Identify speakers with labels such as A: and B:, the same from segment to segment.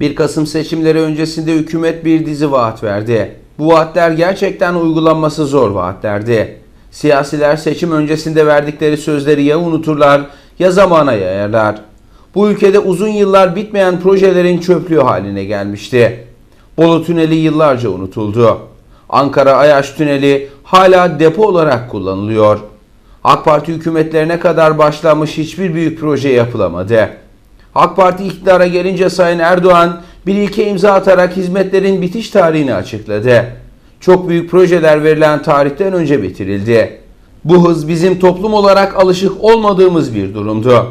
A: 1 Kasım seçimleri öncesinde hükümet bir dizi vaat verdi. Bu vaatler gerçekten uygulanması zor vaatlerdi. Siyasiler seçim öncesinde verdikleri sözleri ya unuturlar ya zamana yayarlar. Bu ülkede uzun yıllar bitmeyen projelerin çöplüğü haline gelmişti. Bolu Tüneli yıllarca unutuldu. Ankara Ayaş Tüneli hala depo olarak kullanılıyor. AK Parti hükümetlerine kadar başlanmış hiçbir büyük proje yapılamadı. AK Parti iktidara gelince Sayın Erdoğan bir ilke imza atarak hizmetlerin bitiş tarihini açıkladı. Çok büyük projeler verilen tarihten önce bitirildi. Bu hız bizim toplum olarak alışık olmadığımız bir durumdu.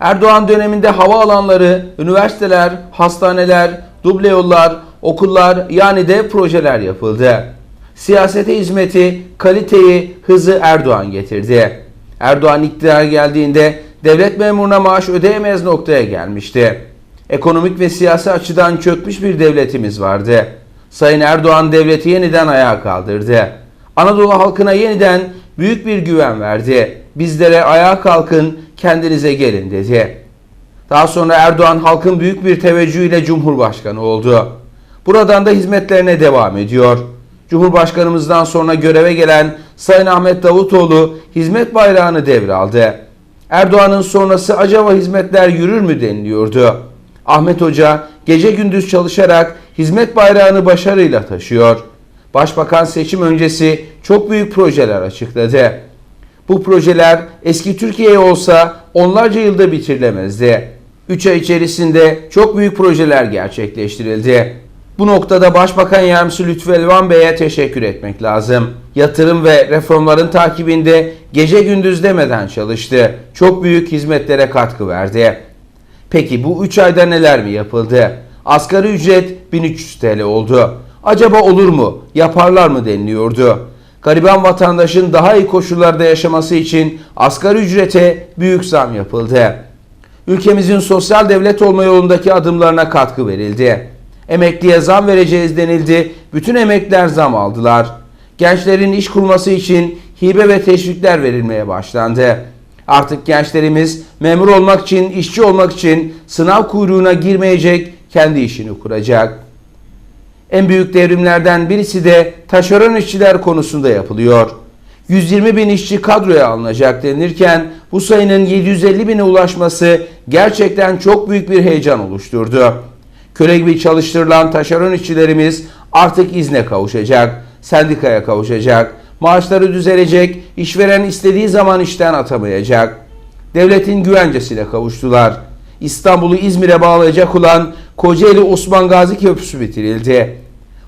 A: Erdoğan döneminde havaalanları, üniversiteler, hastaneler, duble yollar, okullar yani de projeler yapıldı. Siyasete hizmeti, kaliteyi, hızı Erdoğan getirdi. Erdoğan iktidara geldiğinde devlet memuruna maaş ödeyemez noktaya gelmişti. Ekonomik ve siyasi açıdan çökmüş bir devletimiz vardı. Sayın Erdoğan devleti yeniden ayağa kaldırdı. Anadolu halkına yeniden büyük bir güven verdi. Bizlere ayağa kalkın, kendinize gelin dedi. Daha sonra Erdoğan halkın büyük bir teveccühüyle Cumhurbaşkanı oldu. Buradan da hizmetlerine devam ediyor. Cumhurbaşkanımızdan sonra göreve gelen Sayın Ahmet Davutoğlu hizmet bayrağını devraldı. Erdoğan'ın sonrası acaba hizmetler yürür mü deniliyordu. Ahmet Hoca gece gündüz çalışarak hizmet bayrağını başarıyla taşıyor. Başbakan seçim öncesi çok büyük projeler açıkladı. Bu projeler eski Türkiye olsa onlarca yılda bitirilemezdi. 3 ay içerisinde çok büyük projeler gerçekleştirildi. Bu noktada Başbakan Yardımcısı Lütfü Elvan Bey'e teşekkür etmek lazım. Yatırım ve reformların takibinde gece gündüz demeden çalıştı. Çok büyük hizmetlere katkı verdi. Peki bu 3 ayda neler mi yapıldı? Asgari ücret 1300 TL oldu. Acaba olur mu? Yaparlar mı deniliyordu. Gariban vatandaşın daha iyi koşullarda yaşaması için asgari ücrete büyük zam yapıldı. Ülkemizin sosyal devlet olma yolundaki adımlarına katkı verildi. Emekliye zam vereceğiz denildi. Bütün emekliler zam aldılar. Gençlerin iş kurması için hibe ve teşvikler verilmeye başlandı. Artık gençlerimiz memur olmak için, işçi olmak için sınav kuyruğuna girmeyecek, kendi işini kuracak. En büyük devrimlerden birisi de taşeron işçiler konusunda yapılıyor. 120 bin işçi kadroya alınacak denirken bu sayının 750 bine ulaşması gerçekten çok büyük bir heyecan oluşturdu. Köle gibi çalıştırılan taşeron işçilerimiz artık izne kavuşacak, sendikaya kavuşacak, maaşları düzelecek, işveren istediği zaman işten atamayacak. Devletin güvencesine kavuştular. İstanbul'u İzmir'e bağlayacak olan Kocaeli Osman Gazi Köprüsü bitirildi.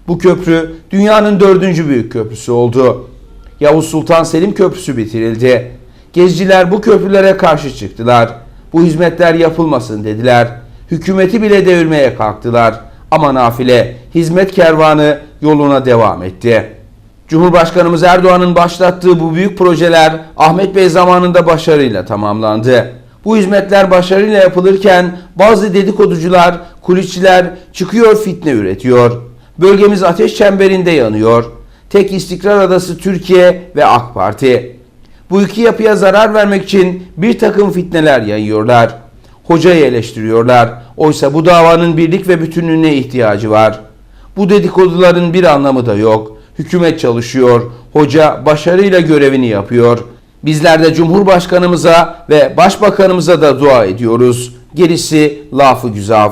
A: Bu köprü dünyanın dördüncü büyük köprüsü oldu. Yavuz Sultan Selim Köprüsü bitirildi. Gezciler bu köprülere karşı çıktılar. Bu hizmetler yapılmasın dediler. Hükümeti bile devirmeye kalktılar. Ama nafile hizmet kervanı yoluna devam etti. Cumhurbaşkanımız Erdoğan'ın başlattığı bu büyük projeler Ahmet Bey zamanında başarıyla tamamlandı. Bu hizmetler başarıyla yapılırken bazı dedikoducular, kulisçiler çıkıyor fitne üretiyor. Bölgemiz ateş çemberinde yanıyor. Tek istikrar adası Türkiye ve AK Parti. Bu iki yapıya zarar vermek için bir takım fitneler yayıyorlar. Hocayı eleştiriyorlar. Oysa bu davanın birlik ve bütünlüğüne ihtiyacı var. Bu dedikoduların bir anlamı da yok. Hükümet çalışıyor. Hoca başarıyla görevini yapıyor. Bizler de Cumhurbaşkanımıza ve Başbakanımıza da dua ediyoruz. Gerisi lafı güzel.